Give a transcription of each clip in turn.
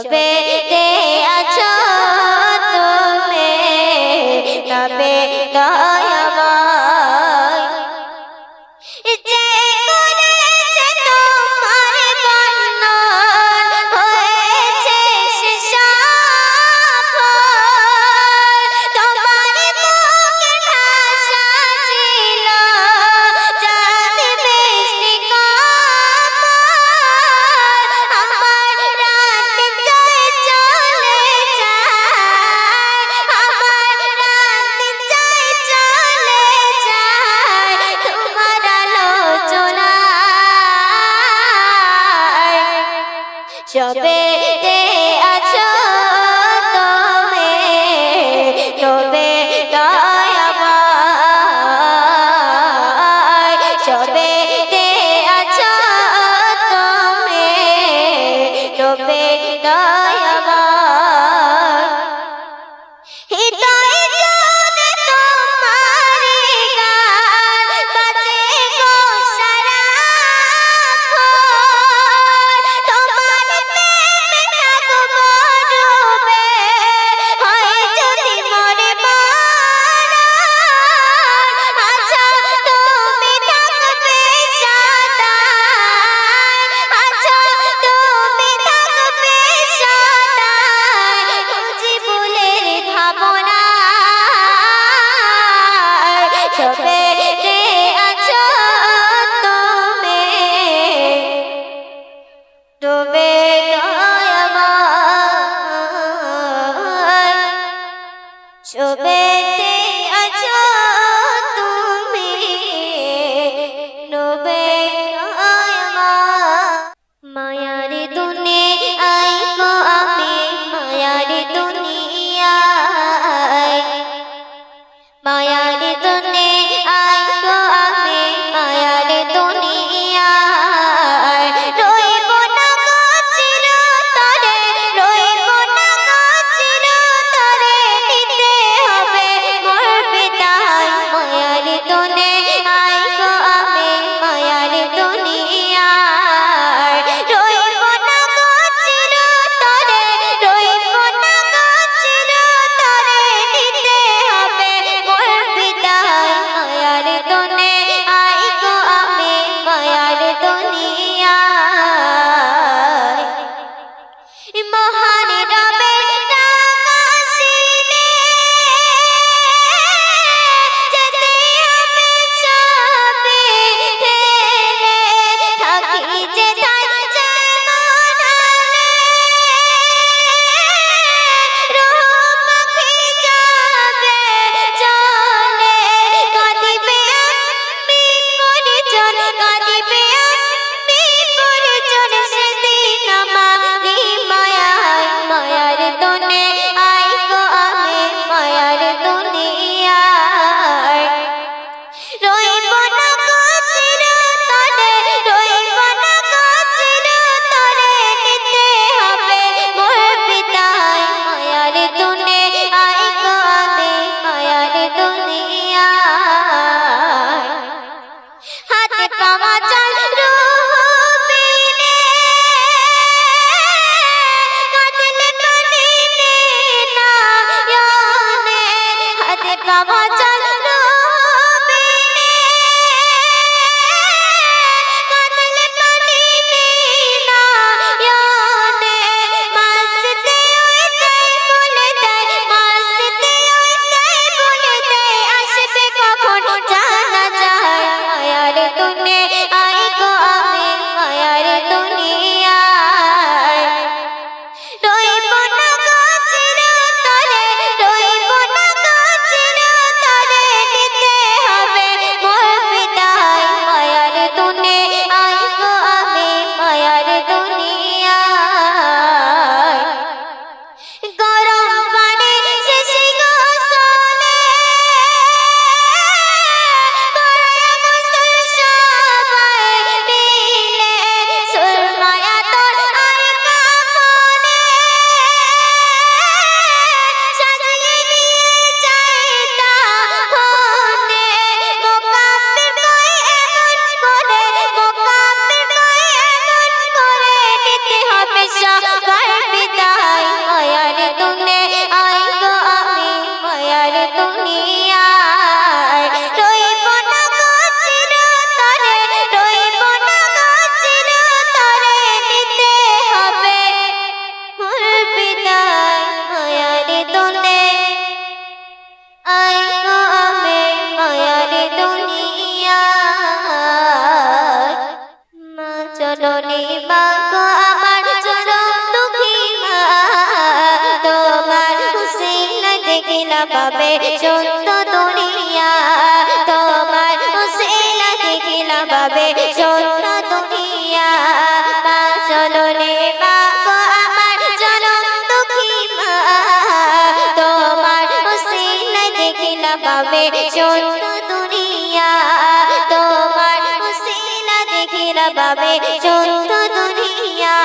your. 小贝小飞 যাবে সত্য দুনিয়া। তোমার উসিলা দেখিলা বাবে সত্য দুনিয়া। মা চলনে মা গো আমার চলো দুঃখী মা। তোমার উসিলা দেখিলা বাবে সত্য দুনিয়া। তোমার উসিলা দেখিলা বাবে সত্য দুনিয়া।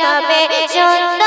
নামে সুন্দর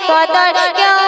কদর কেউ